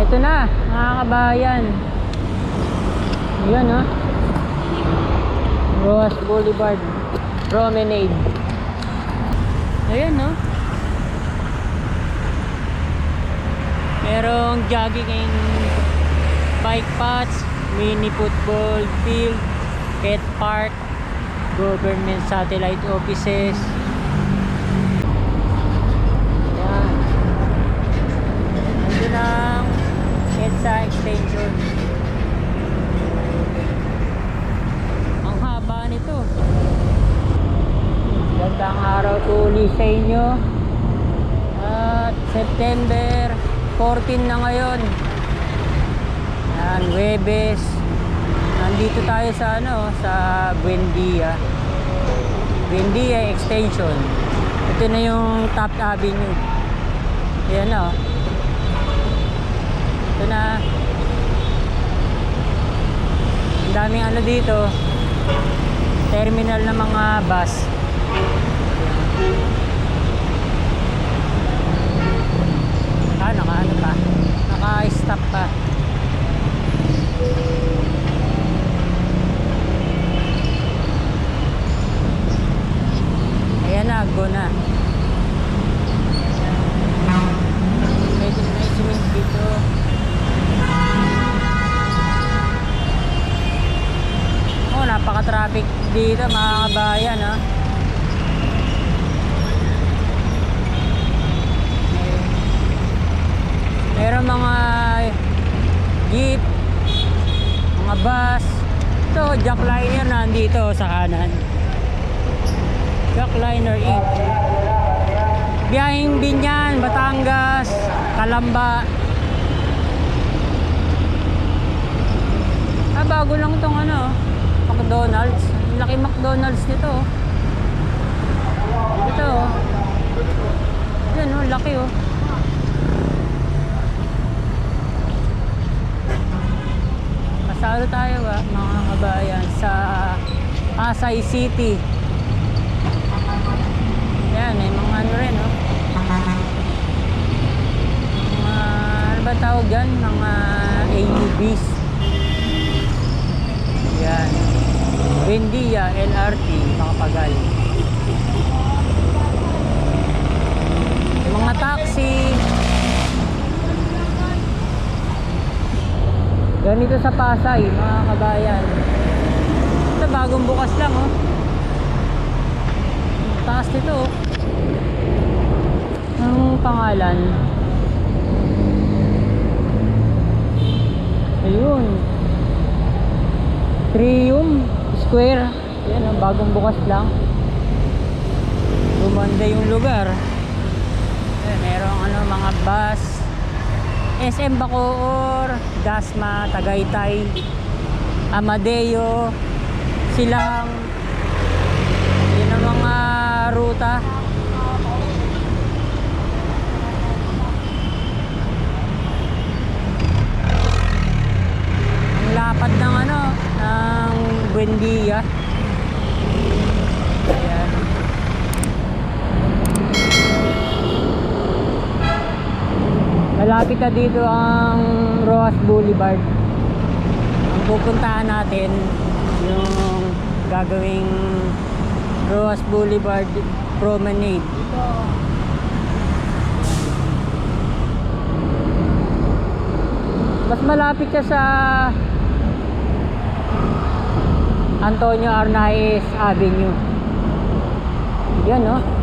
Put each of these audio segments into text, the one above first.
Ito na, mga kabayan. Ayan ha. Roas Boulevard. Promenade. Ayan no. Merong jogging bike paths, mini football field, pet park, government satellite offices. Ayan. Nandun ang EDSA extension. Ang haba nito. Gandang araw tuli sa inyo. At September 14 na ngayon. Yan, Webes. Nandito tayo sa ano, sa Buendia. Buendia Extension. Ito na yung Top Avenue. Ayan na oh. Ito na. Ang daming ano dito. Terminal ng mga bus. Ah, naka ano pa? Naka-stop pa. Ayan na, go na. Dito. Oh, napaka-traffic dito mga kabayan. Meron mga jeep, mga bus. Ito, jackliner nandito sa kanan. Jackliner Inc. Biyahing Binyan, Batangas, Kalamba. Ah, bago lang tong ano, McDonald's. Laki McDonald's nito. oh. Ito. oh. Yan oh, laki oh. Pasado tayo ba, mga kabayan, sa Pasay City. Yan, may mga ano rin, oh. Mga, ano ba tawag yan? Mga AUVs. Yan. Buendia, LRT, Makapagal. Yung mga taxi. Ganito sa Pasay, mga kabayan. Ito, bagong bukas lang, oh. Taas nito, oh. Ang pangalan? Ayun. Trium Square. Yan, ang bagong bukas lang. Gumanda yung lugar. Ayan, merong ano, mga bus. SM Bacoor, Dasma, Tagaytay, Amadeo, Silang. Yun ang mga ruta. Ang lapad ng ano, ng Buendia. Ayan. Malapit na dito ang Roas Boulevard. Ang pupuntahan natin yung gagawing Roas Boulevard Promenade. Mas malapit siya sa Antonio Arnaiz Avenue. Yan, no?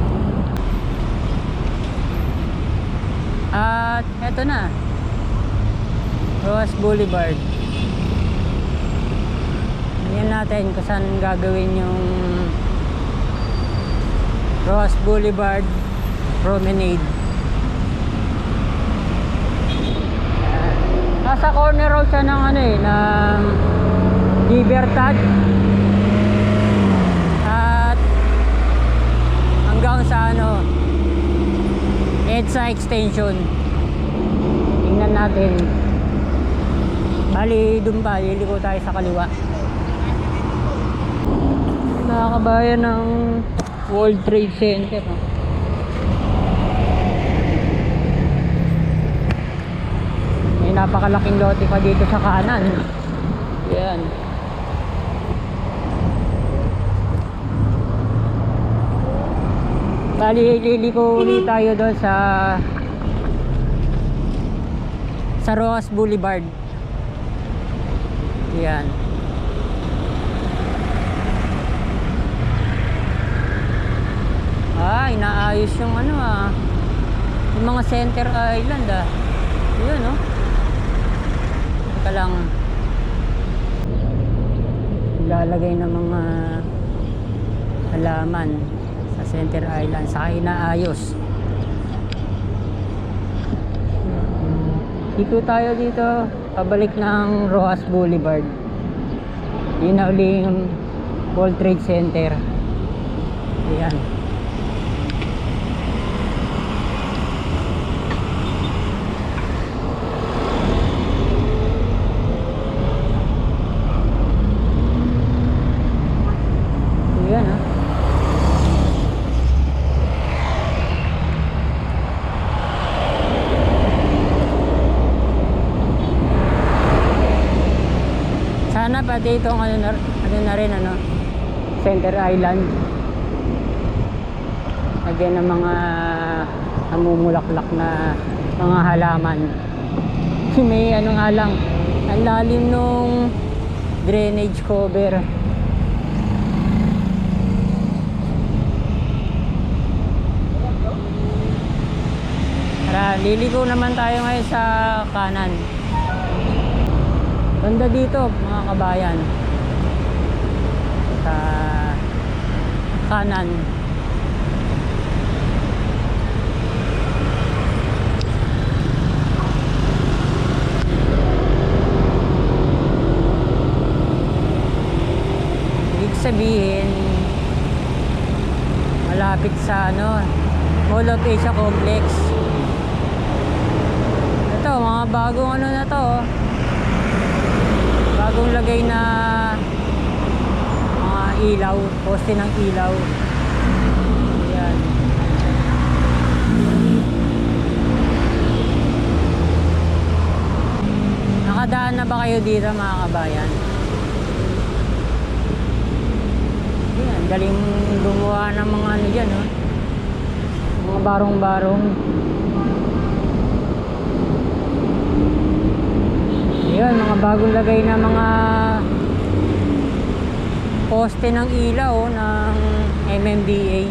At eto na. Roas Boulevard. Tingnan natin kung saan gagawin yung Roas Boulevard Promenade. Nasa corner road siya ng ano eh, ng Libertad. At hanggang sa ano, EDSA extension. Tingnan natin. Bali, dun pa, liliko tayo sa kaliwa. Nakakabayan ng World Trade Center. May napakalaking lote pa dito sa kanan. Yan. Bali, liliko ulit tayo doon sa sa Rojas Boulevard. Yan. Ah, inaayos yung ano ah. Yung mga center island ah. Yun oh. Teka lang. Lalagay ng mga halaman sa center island. Saka inaayos. Dito tayo dito. Pabalik ng Rojas Boulevard. Yun na uli yung World Trade Center. Ayan ah. Sana pati itong ano na, ano na rin ano, Center Island. Lagyan ng mga namumulaklak na mga halaman. May ano nga lang, ang lalim nung drainage cover. Tara, liliko naman tayo ngayon sa kanan. Ganda dito, mga kabayan. Sa kanan. Ibig sabihin, malapit sa ano, Mall of Asia Complex. Ito, mga bagong ano na to. oh. Bagong lagay na mga ilaw, poste ng ilaw. Ayan. Nakadaan na ba kayo dito mga kabayan? Ayan, galing gumawa ng mga ano dyan, oh. Mga barong-barong. Ayan, mga bagong lagay na mga poste ng ilaw oh, ng MMDA.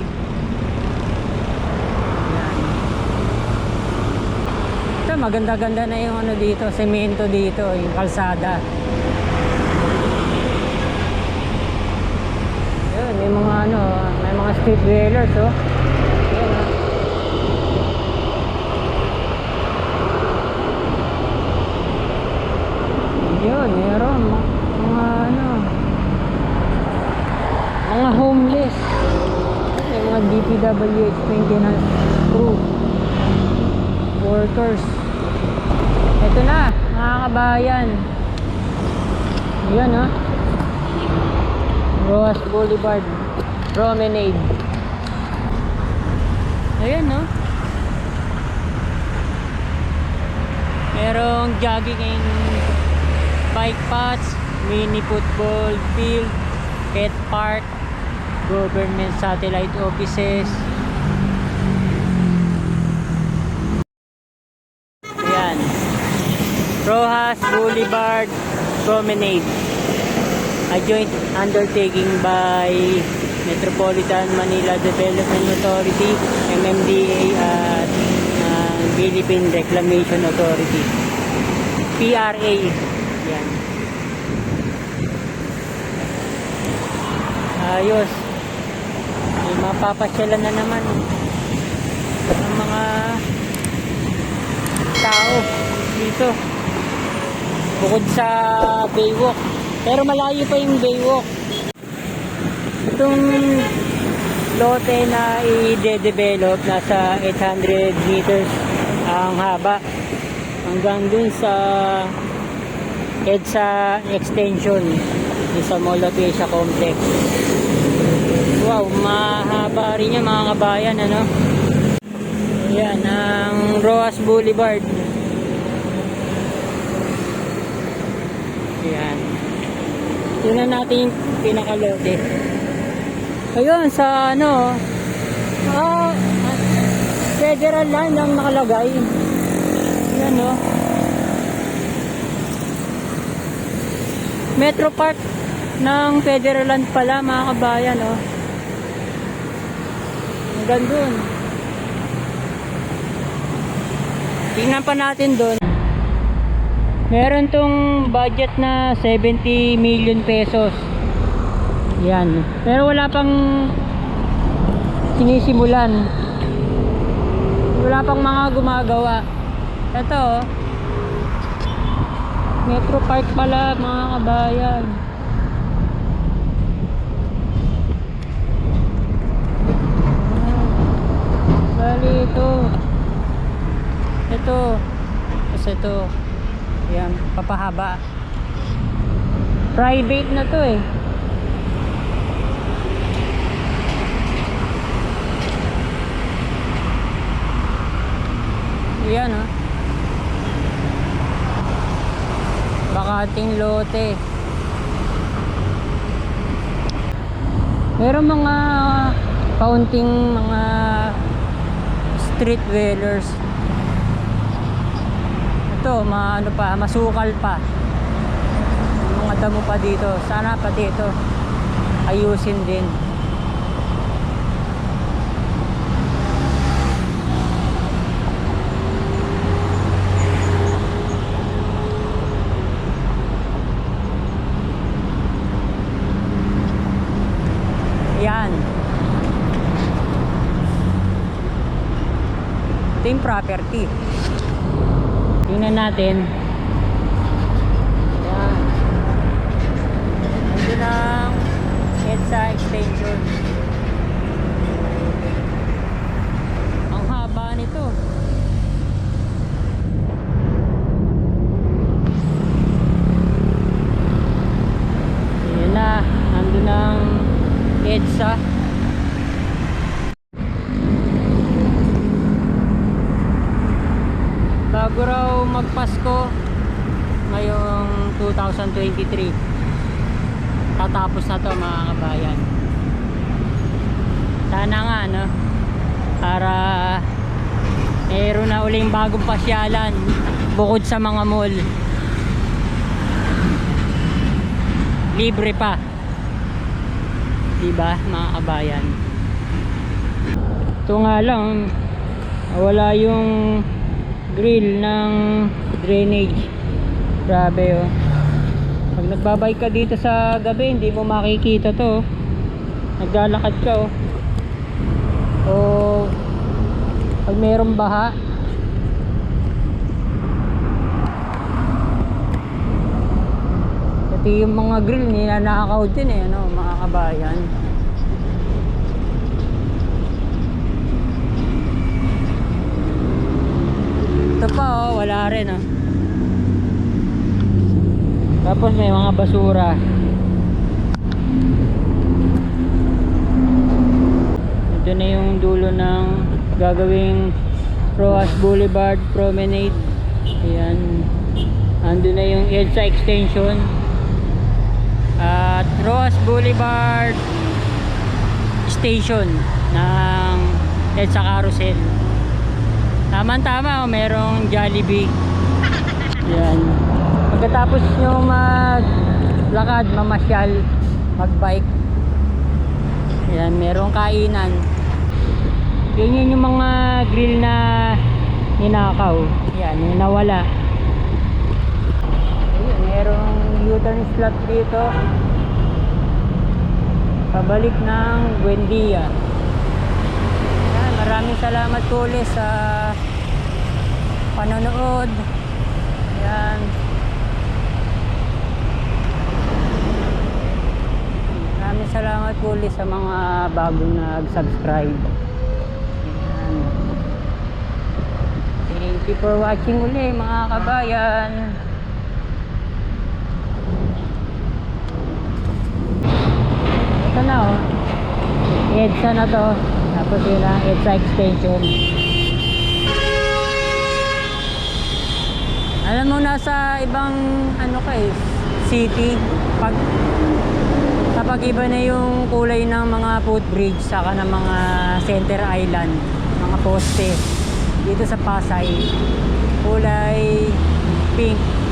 Ito, maganda-ganda na yung ano dito, semento dito, yung kalsada. Ayan, may mga ano, may mga street dwellers, oh. Yun, meron. ma- Mga ano. Mga homeless. May mga DPWH maintenance crew. Workers. Ito na, mga kabayan. Yan ha. Roas Boulevard. Promenade. Ayan no. Merong jogging bike paths, mini football field, pet park, government satellite offices. Ayan. Rojas Boulevard Promenade. A joint undertaking by Metropolitan Manila Development Authority, MMDA at uh, Philippine Reclamation Authority. PRA. Yan. Ayos. May mapapasyalan na naman ng mga tao dito. Bukod sa Baywalk. Pero malayo pa yung Baywalk. Itong lote na i-develop nasa 800 meters ang haba hanggang dun sa EDSA extension sa Mall Complex. Wow, mahaba rin yan mga kabayan, ano? Ayan, ang Roas Boulevard. Tingnan natin yung pinakalote. Ayun, sa ano, ah, federal land ang nakalagay. Yan no. Metro Park ng Federal Land pala mga kabayan oh. Ang gandun. Tingnan pa natin doon. Meron tong budget na 70 million pesos. Yan. Pero wala pang sinisimulan. Wala pang mga gumagawa. Ito oh. Metro Park pala mga kabayan. Bali ito. Ito. Kasi ito. Yan, papahaba. Private na to eh. Yan ah. Bakating lote. Meron mga kaunting mga street dwellers. Ito, mga ano pa, masukal pa. Mga damo pa dito. Sana pa dito. Ayusin din. Yan. Ito property. Tingnan natin. Yan. Nandun ang EDSA extension. Ang haba nito. Yan na. Nandun ang EDSA. Bago magpasko ngayong 2023 tatapos na to mga kabayan. Sana nga no? Para meron na uling bagong pasyalan bukod sa mga mall. Libre pa. Diba mga kabayan? Ito nga lang wala yung grill ng drainage. Grabe oh. Pag nagbabike ka dito sa gabi hindi mo makikita to oh. naglalakad ka oh. O pag mayroong baha. Pati yung mga grill ninanakaw din eh ano, mga kabayan Ito pa oh, wala rin oh. Tapos may mga basura. Ito na yung dulo ng gagawing Roas Boulevard Promenade. Ayan. Ando na yung EDSA extension. At Roas Boulevard Station ng EDSA Carousel. Tama-tama, oh, merong Jollibee. Yan. Pagkatapos nyo maglakad, mamasyal, magbike. Yan, merong kainan. Yun yun yung mga grill na ninakaw. Yan, yung nawala. Ayun, merong U-turn slot dito. Pabalik ng Buendia. Maraming salamat po ulit sa panonood. Yan. Maraming salamat po ulit sa mga bagong nag-subscribe. Thank you for watching uli mga kabayan. Ito na oh. EDSA na to. Tapos yun ang EDSA extension. Alam mo nasa ibang ano ka eh, city. Pag kapag iba na yung kulay ng mga footbridge saka ng mga center island, mga poste dito sa Pasay, kulay pink